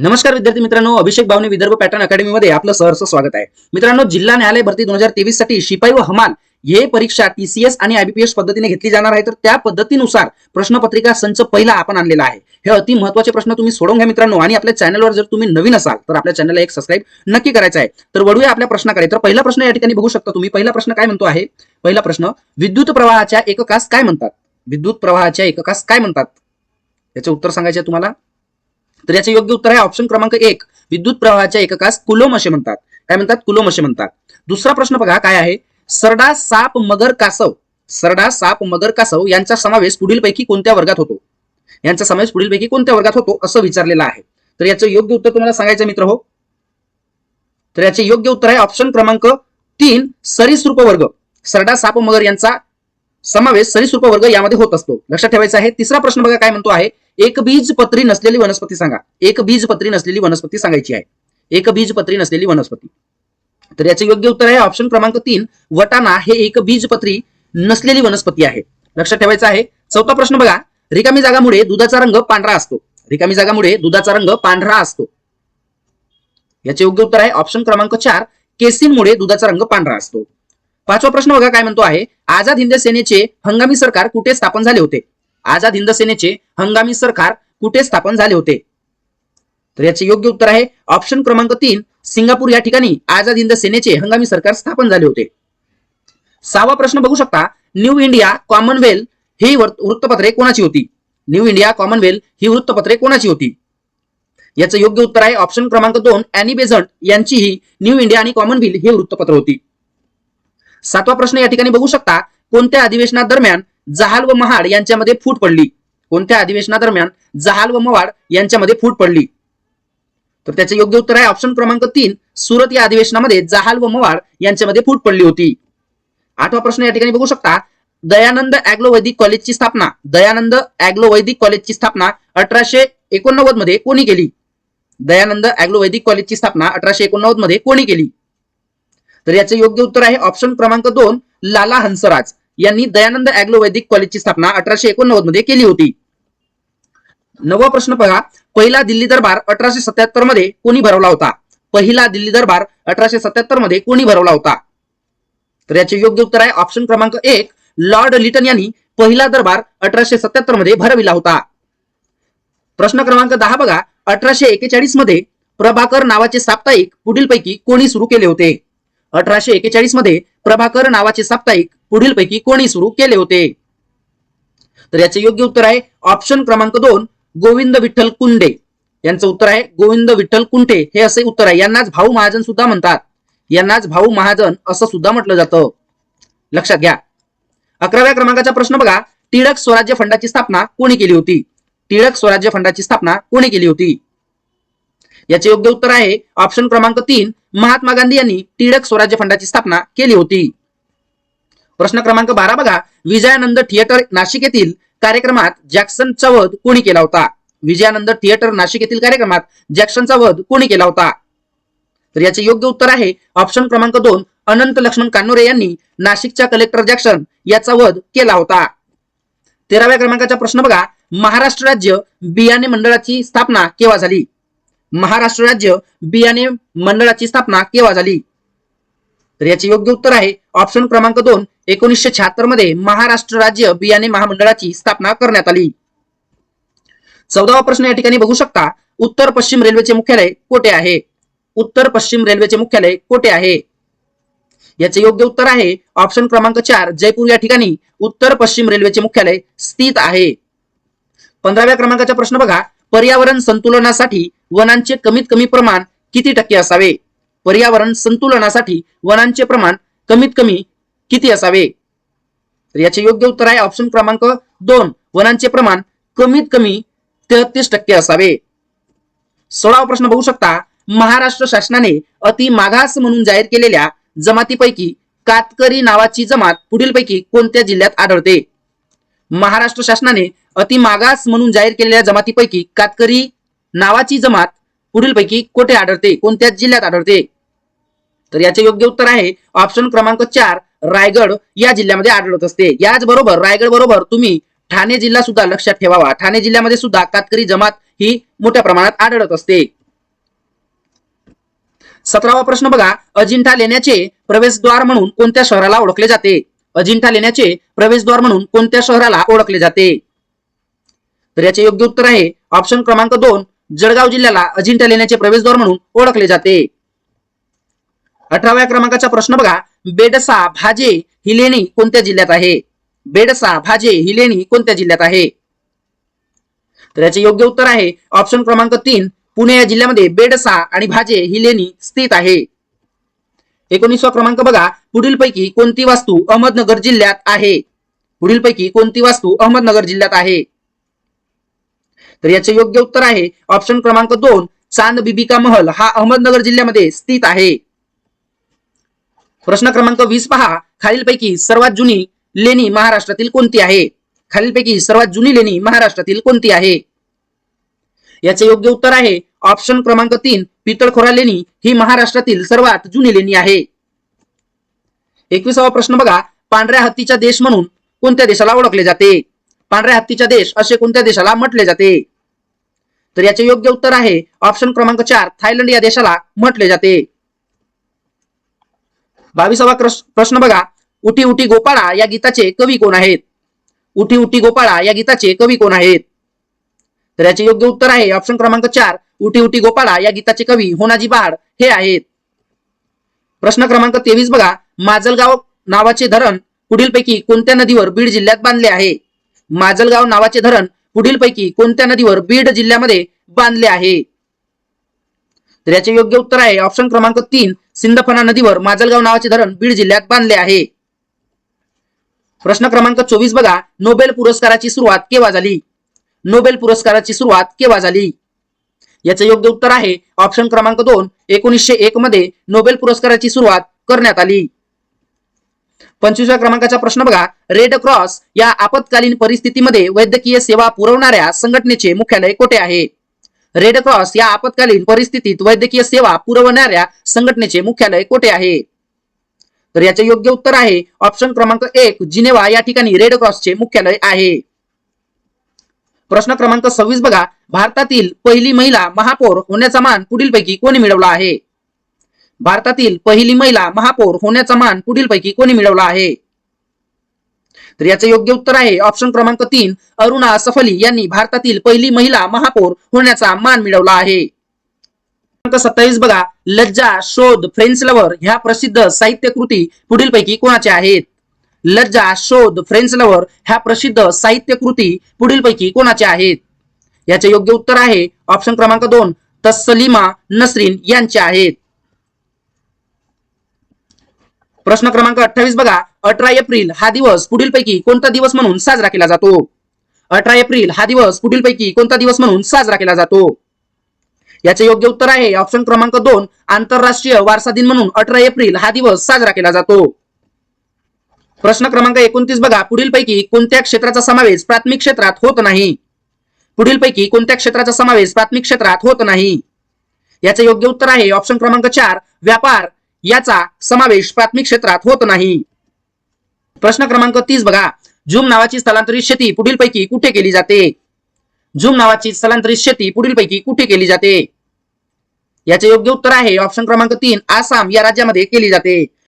नमस्कार विद्यार्थी मित्रांनो अभिषेक भावने विदर्भ पॅटर्न अकॅडमीमध्ये आपलं सहर्ष स्वागत आहे. मित्रांनो जिल्हा न्यायालय भरती दोन हजार तेवीससाठी शिपाई व हमाल हे परीक्षा टीसीएस आणि आयबीपीएस पद्धतीने घेतली जाणार आहे. तर त्या पद्धतीनुसार प्रश्नपत्रिका संच पहिला आपण आणलेला आहे. हे अति महत्त्वाचे प्रश्न तुम्ही सोडून घ्या मित्रांनो आणि आपल्या चॅनलवर जर तुम्ही नवीन असाल तर आपल्या चॅनलला एक सबस्क्राईब नक्की करायचं आहे. तर वळूया आपल्या प्रश्नाकडे. तर पहिला प्रश्न या ठिकाणी बघू शकता तुम्ही. पहिला प्रश्न काय म्हणतो आहे? पहिला प्रश्न विद्युत प्रवाहाच्या एककास काय म्हणतात? विद्युत प्रवाहाच्या एककास काय म्हणतात? याचं उत्तर सांगायचे तुम्हाला. तर याचे योग्य उत्तर आहे ऑप्शन क्रमांक एक. विद्युत प्रवाहाच्या एककास कुलोम असे म्हणतात. काय म्हणतात? कुलोम असे म्हणतात. दुसरा प्रश्न बघा काय आहे? सरडा साप मगर कासव. सरडा साप मगर कासव यांचा समावेश पुढीलपैकी कोणत्या वर्गात होतो? यांचा समावेश पुढीलपैकी कोणत्या वर्गात होतो? असं विचारलेलं आहे. तर याचं योग्य उत्तर तुम्हाला सांगायचं मित्र हो. तर याचे योग्य उत्तर आहे ऑप्शन क्रमांक तीन सरीसृप वर्ग. सरडा साप मगर यांचा समावेश सरीसृप वर्ग यामध्ये होत असतो. लक्षात ठेवायचा आहे. तिसरा प्रश्न बघा काय म्हणतो आहे? एक बीजपत्री नसलेली वनस्पती सांगा. एक बीजपत्री नसलेली वनस्पती सांगायची आहे. एक बीजपत्री नसलेली वनस्पती. तर याचे योग्य उत्तर आहे ऑप्शन क्रमांक तीन. वटाणा हे एक बीजपत्री नसलेली वनस्पती आहे. लक्षात ठेवायचं आहे. चौथा प्रश्न बघा. रिकामी जागामुळे दुधाचा रंग पांढरा असतो. रिकामी जागामुळे दुधाचा रंग पांढरा असतो. याचे योग्य उत्तर आहे ऑप्शन क्रमांक चार. केसींमुळे दुधाचा रंग पांढरा असतो. पाचवा प्रश्न बघा काय म्हणतो आहे. आझाद हिंद सेनेचे हंगामी सरकार कुठे स्थापन झाले होते? आझाद हिंद सेनेचे हंगामी सरकार कुठे स्थापन झाले होते? तर याचे योग्य उत्तर आहे ऑप्शन क्रमांक तीन सिंगापूर या ठिकाणी आझाद हिंद सेनेचे हंगामी सरकार स्थापन झाले होते. सहावा प्रश्न बघू शकता न्यू इंडिया कॉमनवेल्थ ही वृत्तपत्रे कोणाची होती? न्यू इंडिया कॉमनवेल्थ ही वृत्तपत्रे कोणाची होती? याचं योग्य उत्तर आहे ऑप्शन क्रमांक दोन अॅनी बेझंट यांची ही न्यू इंडिया आणि कॉमनवेल्थ हे वृत्तपत्र होती. सातवा प्रश्न या ठिकाणी बघू शकता कोणत्या अधिवेशनादरम्यान जहाल व महाड यांच्यामध्ये फूट पडली. कोणत्या अधिवेशनादरम्यान जहाल व मवाड यांच्यामध्ये फूट पडली? तर त्याचे योग्य उत्तर आहे ऑप्शन क्रमांक तीन. सुरत या अधिवेशनामध्ये जहाल व मवाड यांच्यामध्ये फूट पडली होती. आठवा प्रश्न या ठिकाणी बघू शकता. दयानंद अॅग्लो वैदिक कॉलेजची स्थापना. दयानंद अॅग्लो वैदिक कॉलेजची स्थापना अठराशे एकोणनव्वदमध्ये कोणी केली? दयानंद अॅग्लो वैदिक कॉलेजची स्थापना अठराशे एकोणनव्वदमध्ये कोणी केली? तर याचे योग्य उत्तर आहे ऑप्शन क्रमांक दोन लाला हंसराज. यांनी दयानंद अॅग्लो वैदिक कॉलेजची स्थापना अठराशे एकोणनव्वदमध्ये केली होती. नवा प्रश्न बघा पहिला दिल्ली दरबार अठराशे सत्याहत्तरमध्ये कोणी भरवला होता? पहिला दिल्ली दरबार अठराशे सत्याहत्तरमध्ये कोणी भरवला होता? तर याचे योग्य उत्तर आहे ऑप्शन क्रमांक एक लॉर्ड लिटन यांनी पहिला दरबार अठराशे सत्याहत्तरमध्ये भरविला होता. प्रश्न क्रमांक दहा बघा. अठराशे एकेचाळीसमध्ये प्रभाकर नावाचे साप्ताहिक पुढीलपैकी कोणी सुरू केले होते? अठराशे एकेचाळीसमध्ये प्रभाकर नावाचे साप्ताहिक पुढीलपैकी कोणी सुरू केले होते? तर याचे योग्य उत्तर आहे ऑप्शन क्रमांक दोन गोविंद विठ्ठल कुंडे. यांचं उत्तर आहे गोविंद विठ्ठल कुंटे हे असे उत्तर आहे. यांनाच भाऊ महाजन सुद्धा म्हणतात. यांनाच भाऊ महाजन असं सुद्धा म्हटलं जातं. लक्षात घ्या. अकराव्या क्रमांकाचा प्रश्न बघा. टिळक स्वराज्य फंडाची स्थापना कोणी केली होती? टिळक स्वराज्य फंडाची स्थापना कोणी केली होती? याचे योग्य उत्तर आहे. ऑप्शन क्रमांक तीन महात्मा गांधी यांनी टिळक स्वराज्य फंडाची स्थापना केली होती. प्रश्न क्रमांक बारा बघा. विजयानंद थिएटर नाशिक येथील कार्यक्रमात जॅक्सनचा वध कोणी केला होता? विजयानंद थिएटर नाशिक येथील कार्यक्रमात जॅक्सनचा वध कोणी केला होता? तर याचे योग्य उत्तर आहे. ऑप्शन क्रमांक दोन अनंत लक्ष्मण कान्होरे यांनी नाशिकच्या कलेक्टर जॅक्सन याचा वध केला होता. तेराव्या क्रमांकाचा प्रश्न बघा. महाराष्ट्र राज्य बियाणे मंडळाची स्थापना केव्हा झाली? महाराष्ट्र राज्य बियाणे मंडळाची स्थापना केव्हा झाली? तर याचे योग्य उत्तर आहे ऑप्शन क्रमांक दोन एकोणीसशे शहात्तरमध्ये महाराष्ट्र राज्य बियाणे महामंडळाची स्थापना करण्यात आली. चौदावा प्रश्न या ठिकाणी बघू शकता उत्तर पश्चिम रेल्वेचे मुख्यालय कोठे आहे? उत्तर पश्चिम रेल्वेचे मुख्यालय कोठे आहे? याचे योग्य उत्तर आहे ऑप्शन क्रमांक चार जयपूर या ठिकाणी उत्तर पश्चिम रेल्वेचे मुख्यालय स्थित आहे. पंधराव्या क्रमांकाचा प्रश्न बघा पर्यावरण संतुलनासाठी वनांचे कमीत कमी प्रमाण किती टक्के असावे? पर्यावरण संतुलनासाठी वनांचे प्रमाण कमीत कमी किती असावे? तर याचे योग्य उत्तर आहे ऑप्शन क्रमांक दोन. वनांचे प्रमाण कमीत कमी तेहतीस टक्के असावे. सोळावा प्रश्न बघू शकता. महाराष्ट्र शासनाने अति मागास म्हणून जाहीर केलेल्या जमातीपैकी कातकरी नावाची जमात पुढीलपैकी कोणत्या जिल्ह्यात आढळते? महाराष्ट्र शासनाने अति मागास म्हणून जाहीर केलेल्या जमातीपैकी कातकरी नावाची जमात पुढीलपैकी कोठे आढळते? कोणत्या जिल्ह्यात आढळते? तर याचे योग्य उत्तर आहे ऑप्शन क्रमांक चार रायगड या जिल्ह्यामध्ये आढळत असते. याचबरोबर रायगड बरोबर तुम्ही ठाणे जिल्हा सुद्धा लक्षात ठेवावा. ठाणे जिल्ह्यामध्ये सुद्धा कातकरी जमात ही मोठ्या प्रमाणात आढळत असते. सतरावा प्रश्न बघा. अजिंठा लेण्याचे प्रवेशद्वार म्हणून कोणत्या शहराला ओळखले जाते? अजिंठा लेण्याचे प्रवेशद्वार म्हणून कोणत्या शहराला ओळखले जाते? तर याचे योग्य उत्तर आहे ऑप्शन क्रमांक दोन जळगाव जिल्ह्याला अजिंठा लेण्याचे प्रवेशद्वार म्हणून ओळखले जाते. अठराव्या क्रमांकाचा प्रश्न बघा. बेडसा भाजे ही लेणी कोणत्या जिल्ह्यात आहे? बेडसा भाजे ही लेणी कोणत्या जिल्ह्यात आहे? तर याचे योग्य उत्तर आहे. ऑप्शन क्रमांक तीन पुणे या जिल्ह्यामध्ये बेडसा आणि भाजे ही लेणी स्थित आहे. एकोणीसवा क्रमांक बघा. पुढीलपैकी कोणती वास्तू अहमदनगर जिल्ह्यात आहे? पुढीलपैकी कोणती वास्तू अहमदनगर जिल्ह्यात आहे? तर याचे योग्य उत्तर आहे. ऑप्शन क्रमांक दोन चांद बिबिका महल. हा अहमदनगर जिल्ह्यामध्ये स्थित आहे. प्रश्न क्रमांक वीस पहा. खालीलपैकी सर्वात जुनी लेणी महाराष्ट्रातील कोणती आहे? खालीलपैकी सर्वात जुनी लेणी महाराष्ट्रातील कोणती आहे? याचे योग्य उत्तर आहे. ऑप्शन क्रमांक तीन पितळखोरा लेणी ही महाराष्ट्रातील सर्वात जुनी लेणी आहे. एकविसावा प्रश्न बघा. पांढऱ्या हत्तीचा देश म्हणून कोणत्या देशाला ओळखले जाते? पांढऱ्या हत्तीचा देश असे कोणत्या देशाला म्हटले जाते? तर याचे योग्य उत्तर आहे ऑप्शन क्रमांक चार थायलंड या देशाला म्हटले जाते. बावीसावा प्रश्न बघा. उठी उठी गोपाळा या गीताचे कवी कोण आहेत? उठी उठी गोपाळा या गीताचे कवी कोण आहेत? तर याचे योग्य उत्तर आहे ऑप्शन क्रमांक चार उठी उठी गोपाळा या गीताचे कवी होनाजी बाड हे आहेत. प्रश्न क्रमांक तेवीस बघा. माजलगाव नावाचे धरण पुढीलपैकी कोणत्या नदीवर बीड जिल्ह्यात बांधले आहे? माजलगाव नावाचे धरण पुढीलपैकी कोणत्या नदीवर बीड जिल्ह्यामध्ये बांधले आहे? तर याचे योग्य उत्तर आहे ऑप्शन क्रमांक तीन सिंदफणा नदीवर माजलगाव नावाचे धरण बीड जिल्ह्यात बांधले आहे. प्रश्न क्रमांक चोवीस बघा नोबेल पुरस्काराची सुरुवात केव्हा झाली? नोबेल पुरस्काराची सुरुवात केव्हा झाली? याचे योग्य उत्तर आहे ऑप्शन क्रमांक दोन एकोणीसशे एक मध्ये नोबेल पुरस्काराची सुरुवात करण्यात आली. पंचवीसव्या क्रमांकाचा प्रश्न बघा. रेड क्रॉस या आपत्कालीन परिस्थितीमध्ये वैद्यकीय सेवा पुरवणाऱ्या संघटनेचे मुख्यालय कोठे आहे? रेड क्रॉस या आपत्कालीन परिस्थितीत वैद्यकीय सेवा पुरवणाऱ्या संघटनेचे मुख्यालय कोठे आहे? तर याचे योग्य उत्तर आहे ऑप्शन क्रमांक एक जिनेवा या ठिकाणी रेड क्रॉसचे मुख्यालय आहे. प्रश्न क्रमांक सव्वीस बघा. भारतातील पहिली महिला महापौर होण्याचा मान पुढीलपैकी कोणी मिळवला आहे? भारतातील पहिली महिला महापौर होण्याचा मान पुढीलपैकी कोणी मिळवला आहे? तर याचे योग्य उत्तर आहे ऑप्शन क्रमांक तीन अरुणा सफली यांनी भारतातील पहिली महिला महापौर होण्याचा मान मिळवला आहे. क्रमांक सत्तावीस बघा लज्जा शोध फ्रेंच लवर ह्या प्रसिद्ध साहित्य कृती पुढीलपैकी कोणाच्या आहेत? लज्जा शोध फ्रेंच लवर ह्या प्रसिद्ध साहित्य कृती पुढीलपैकी कोणाच्या आहेत? याचे योग्य उत्तर आहे ऑप्शन क्रमांक दोन तस्सलिमा नसरीन यांच्या आहेत. प्रश्न क्रमांक अठ्ठावीस बघा. अठरा एप्रिल हा दिवस पुढीलपैकी कोणता दिवस म्हणून साजरा केला जातो? अठरा एप्रिल हा दिवस पुढीलपैकी कोणता दिवस म्हणून साजरा केला जातो? याचे योग्य उत्तर आहे ऑप्शन क्रमांक दोन आंतरराष्ट्रीय वारसा दिन म्हणून अठरा एप्रिल हा दिवस साजरा केला जातो. प्रश्न क्रमांक एकोणतीस बघा. पुढीलपैकी कोणत्या क्षेत्राचा समावेश प्राथमिक क्षेत्रात होत नाही? पुढीलपैकी कोणत्या क्षेत्राचा समावेश प्राथमिक क्षेत्रात होत नाही? याचे योग्य उत्तर आहे ऑप्शन क्रमांक चार व्यापार. याचा समावेश प्राथमिक क्षेत्रात होत नाही. प्रश्न क्रमांक तीस बघा. झूम नावाची स्थलांतरित शेती पुढीलपैकी कुठे केली जाते? झूम नावाची स्थलांतरित शेती पुढीलपैकी कुठे केली जाते? याचे योग्य उत्तर आहे ऑप्शन क्रमांक तीन आसाम या राज्यामध्ये केली जाते.